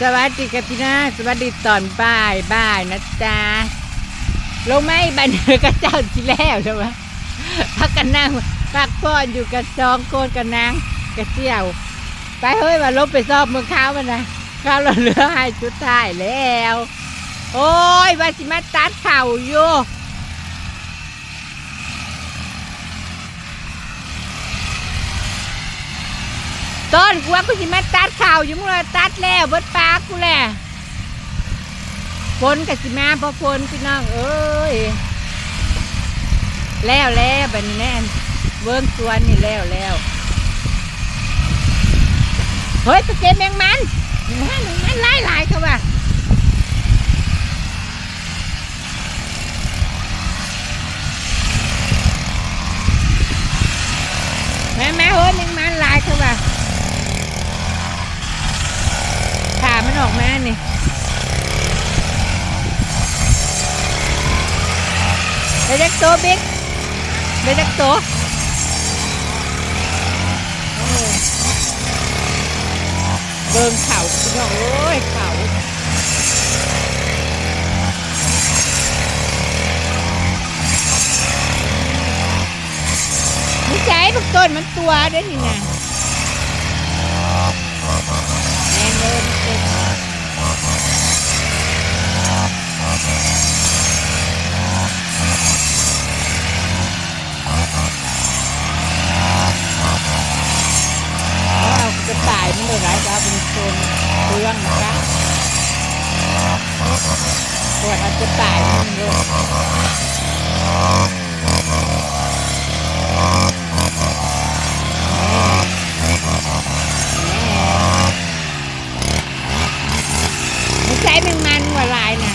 สวัสดีครับพี่นาสวัสดีตอนบ่ายบ่ายนะจ๊ะลงไม่บันเทิงกับเจ้าที่แล้วใช่ไหมพักกันนั่งพักผ่อนอยู่กับสองคนกับนางกับเสี่ยว ไปเฮ้ยมาลบไปซอบเมืองข้าวมันนะข้าวเราเหลือให้ชุดท้ายแล้ว โอ้ยว่าสิมาตัดเข่าอยู่ ต้นกูว่ากูสิมาตัดข่าอยู่มึงเลยตัดแล้วเบิดปากกูแหละฝนกับสิมาพราะฝนพี่น้องเอ้ยแล้วแล้วบันแน่นเวิ้งสวนนี่แล้วแล้วเฮ้ยไปเก็บแมงมันแมงมันแมงมันหลายหลายเขาว่าแม่แม่เฮ้ยแมงมันหลายเขาว่าขา มันออกมานี่ไปเด็กโตบิ๊กไปเด็กโตเบิ่งเขาพี่น้องโอ้ยเขาไม่ใช่พวกต้นมันตัวด้อนี่นะแม่งเลยมันเป็นแล้วเอากระต่ายมันเลยร้ายจะเอาเป็นโซนเครื่องนะคะ ปวดเอากระต่ายมันเลยไม่ใช่เป็นมันหัวลายนะ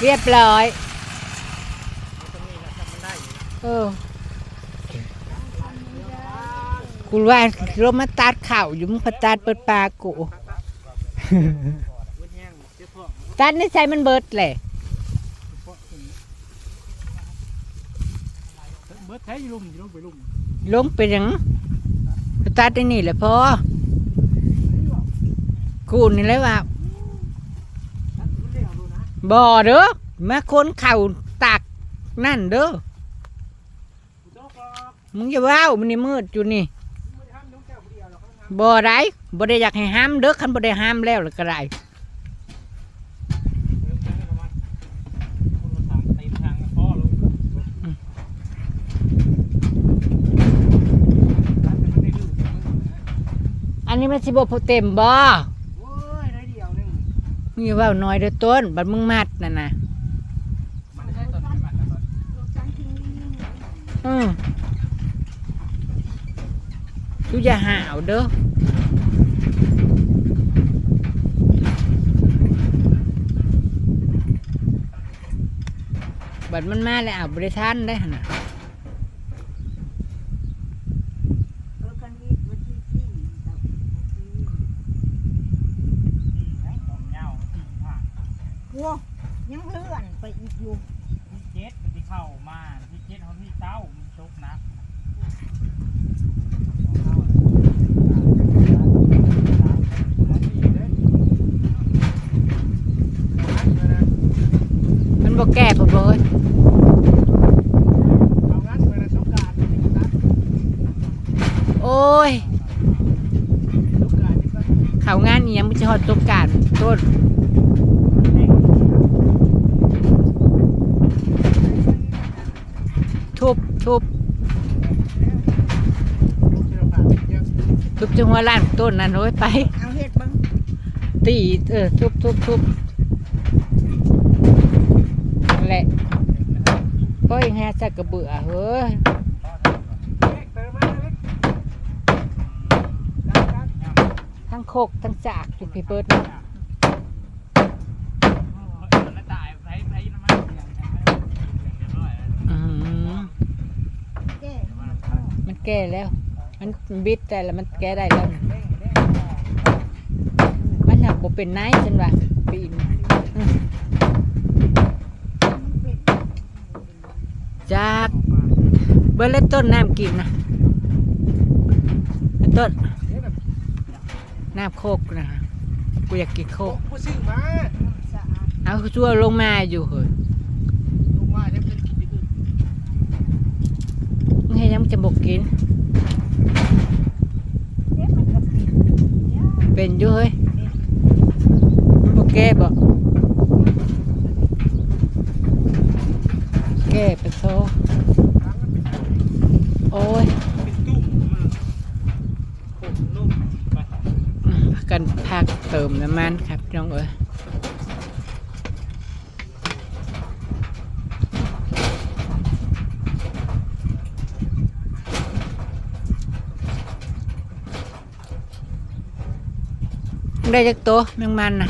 เรียบร้อยเออกูว่าเรามาตัดข่าวอยู่มึงก็ตัดเปิดปากกูตัดในใจมันเบิดแหละเบิดแท้อยู่ลุ่มอยู่ลุ่มไปลุ่มลงไปหยังตัดได้นี่แหละพอกูนี่แหละว่าบ่เด้อ มาคนเข่าตักนั่นเด้อกูโต๊ะก็มึงอย่าว้าวมันนี่มืดอยู่นี่ไม่ได้ห้ามน้องแก้วคนเดียวหรอกเขาต้องบ่ได้บ่ได้อยากให้ห้ามเด้อคันบ่ได้ห้ามแล้วแล้วก็ได้ห้ามเติมทางประมาณคนละทางเต็มทางกับพ่อเลยร้านเป็นไม่ได้ดื้ออันนี้มันสิบ่พอเต็มบ่โอ้ยได้เดียวหนึงมึงอย่าเว้าน้อยเด้อต้นบัดมึงมัดนั่นน่ะ มันไม่ใช่ต้นไม้มันแล้วก็ อือกูอย่าหาวเด้อบัดมันมาแล้วบริทันได้หั่นน่ะ ผมยาวสี่ห้า วัวยังเลื่อนไปอีกอยู่ ที่เจ็ดมันที่เข้ามาที่เจ็ดเขาที่เต้ามันชกนะเอาดีเลย มันบ่ แก่พอบ่เอ้ยเอางั้นไปเลยสงกรารนี่ตัดโอ้ยสงกรารนี่ก็เขางานอีหยังมันจะฮอดตกการต้นทุบทุบทุบจังหัวล้านต้นนั่นโอ้ยไป เอาเห็ดบังตีเออทุบทุบทุบนั่น แหละก็เองแห่ใส่กระเบื่อเฮ้ทั้งโคกทั้งจากอยู่พี่เบิร์ดมันแก่แล้ว มันบิดแต่ละมันแก้ได้แล้ว มันหนักบ่เป็นไนฉันว่าปีน เบอร์เล็ดต้นน้ำกินนะต้นน้ำโคกนะกูอยากกินโคกเอาชั่วลงมาอยู่เหรอให้ยังจะบกกิน เป็นอยู่เฮ้ยโอเคบอก ได้จักตัวแมงมันนะ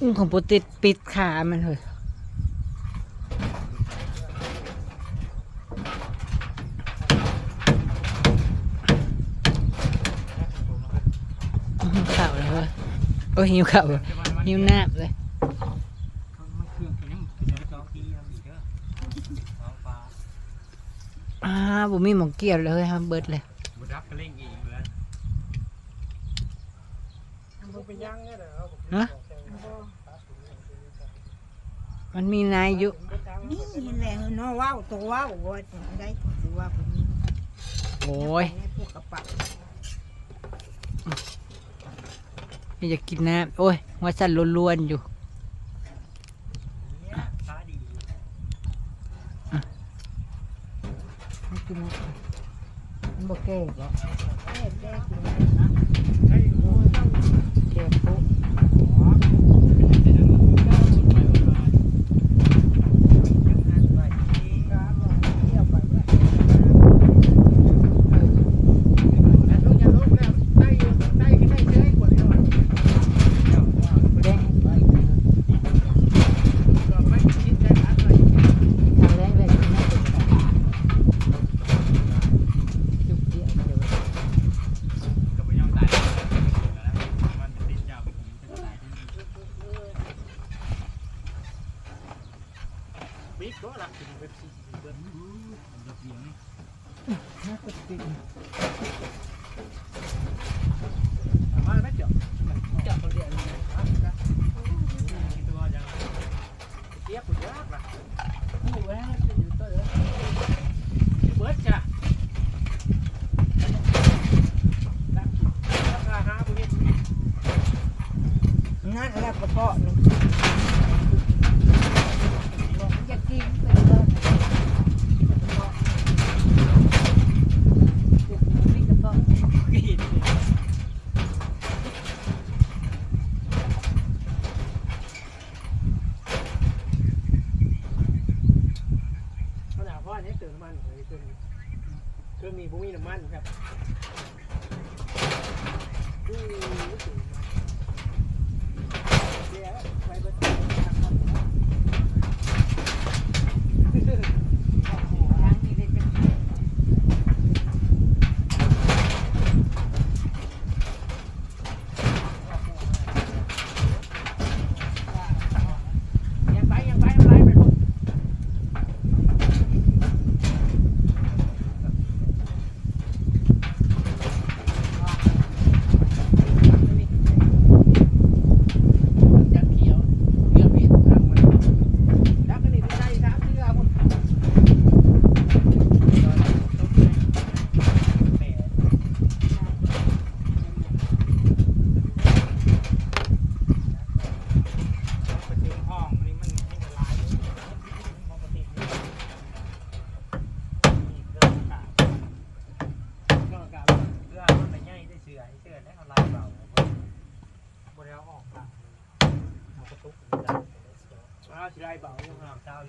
อุ้งของปุติดปิดขามันเลยข่าวเลยโอ้ยหิวข่าวหิวน้ำเลยอ่าบุมีหมองเกียวเลยฮะเบิดเลยบุดับกรเล่งอีกเลยฮะ มันมีนายอยู่นี่แหละเนาะว้าวตัวว้าวว่าจังได้คือว่าผมโอ้ยนี่จะกินน้ำโอ้ยหัวสั่นล้วนๆอยู่ the cotton.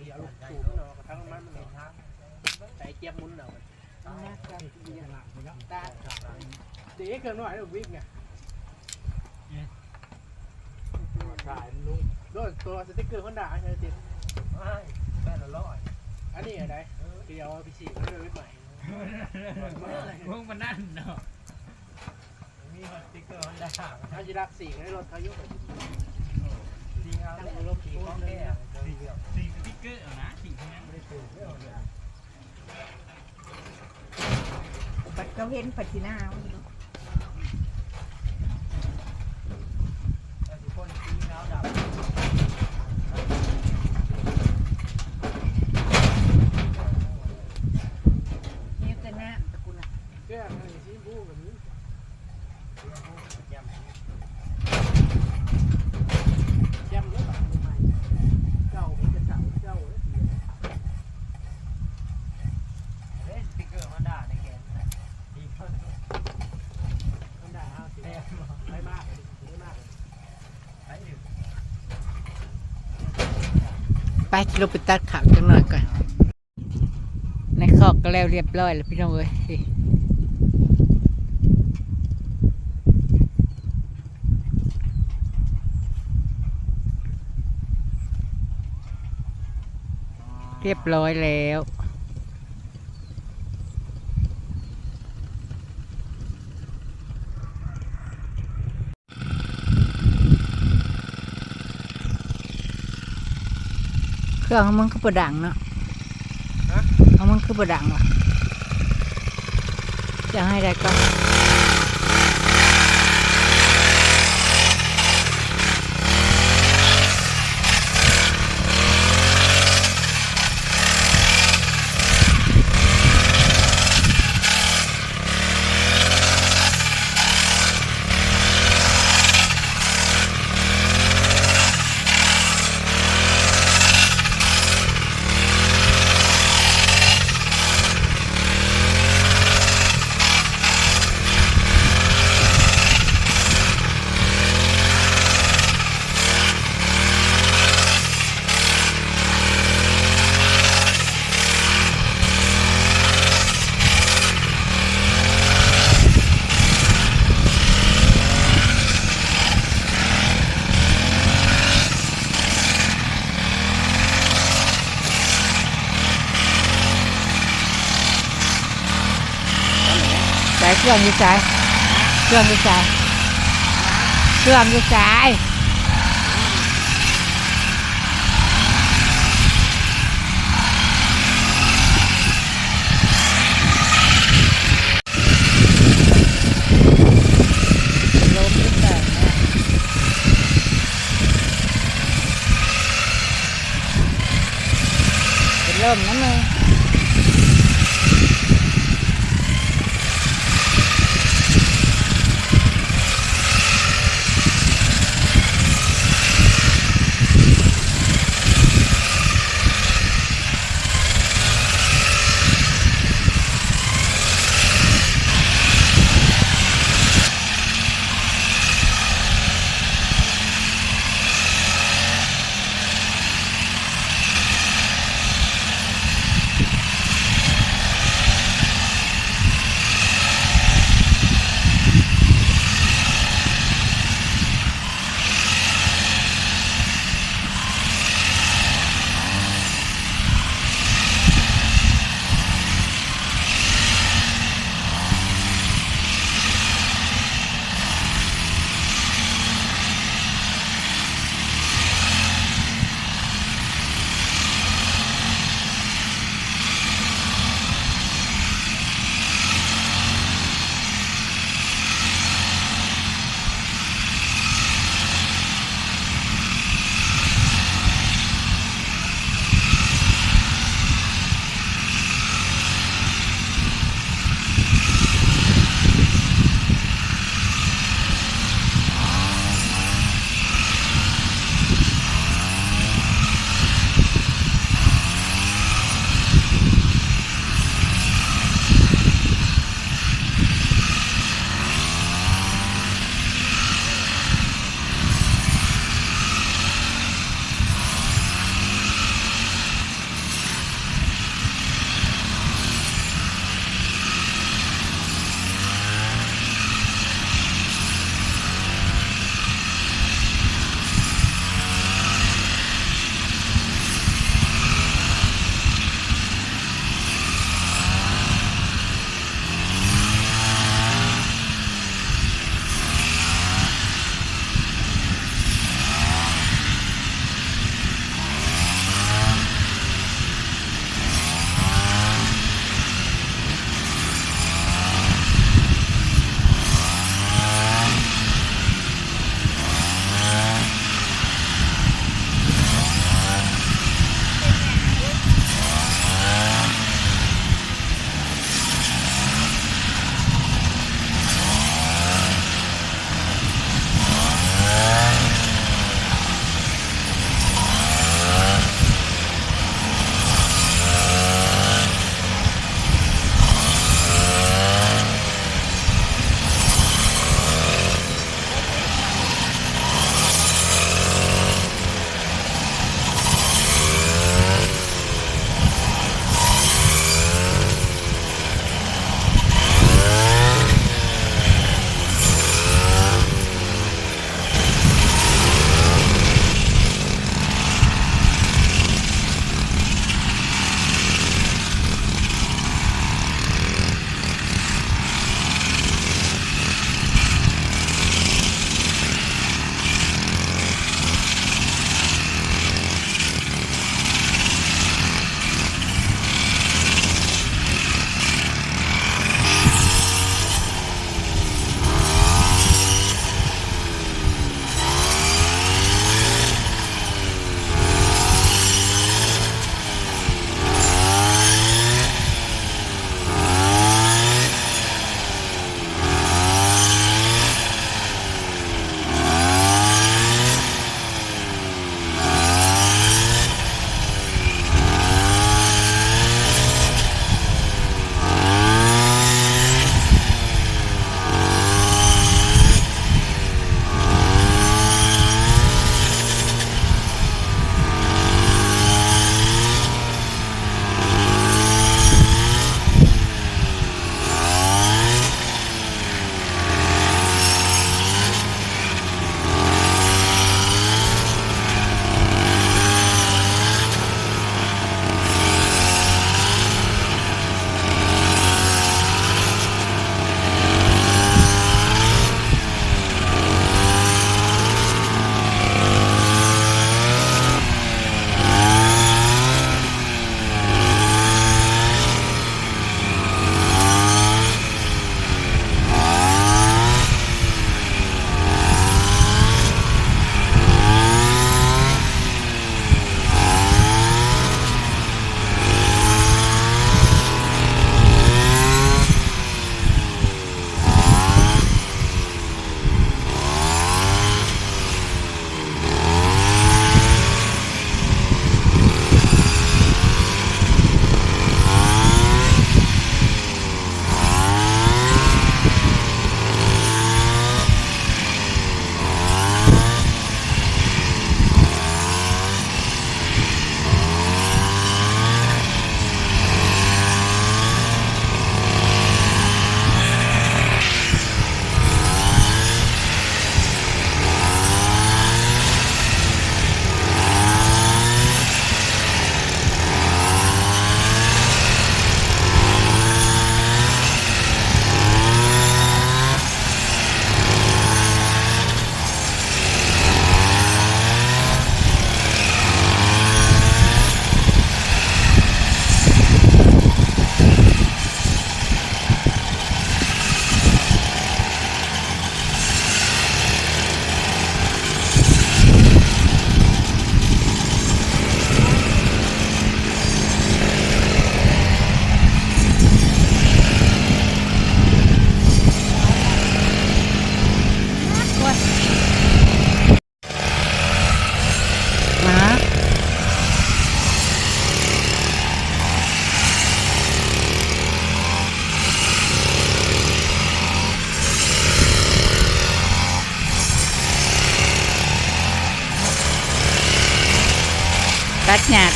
อยู่ห่างเจ้าลูกสูงเนาะกระทั่งมันมันเห็นทางแต่เจี๊ยบมุนเนาะตาเด็กเกินหน่อยวิ่งไงขายลุงโดนตัวสติ๊กเกอร์คนด่าใช่ติดไม่แม่ละร้อยอันนี้อะไรเดี๋ยวพี่ฉีกเรื่องใหม่มึงมันนั่นเนาะมีสติ๊กเกอร์ฮอนด้าถ้าจะรักสีให้รถเขายุบจริงเอาแล้วรถขี่ก้องแก่สี ปัดกเกอร์เอานะสี่ทั้งนั้นไม่ได้ซื้อเรื่องเลยปัดเขาเห็นปัดทีหน้า แต่ทุกคนตีเงาดับ เนี่ยแต่หน้าตะกุละ แก้ให้ซีบูแบบนี้ยำแล้วแบบใหม่เก่ามันจะเก่าเจ้าแล้วเสีย เล่นสติ๊กเกอร์ฮอนด้าในแกนตีเข้า คนด่าห้าสิบ แต้ม ไม่มากเลยไม่มากเลย ไปอยู่ ไปลงไปตัดขาวจังหน่อยก่อนในคอกก็แล้วเรียบร้อยแล้วพี่น้องเอ้ยเรียบร้อยแล้ว เครื่องของมึงคือประดังเนาะเอามึงคือประดังวะจะให้ได้ก็ ใส่เครื่องอยู่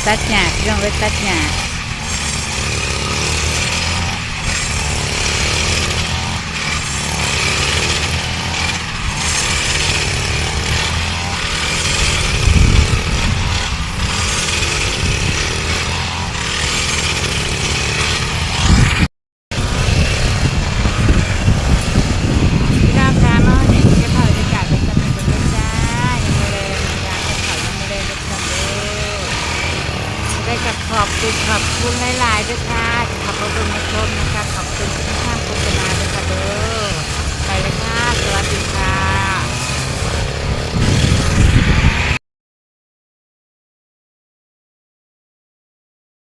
ตัดหญ้าตัดหญ้าพี่น้องเอ้ยตัดหญ้า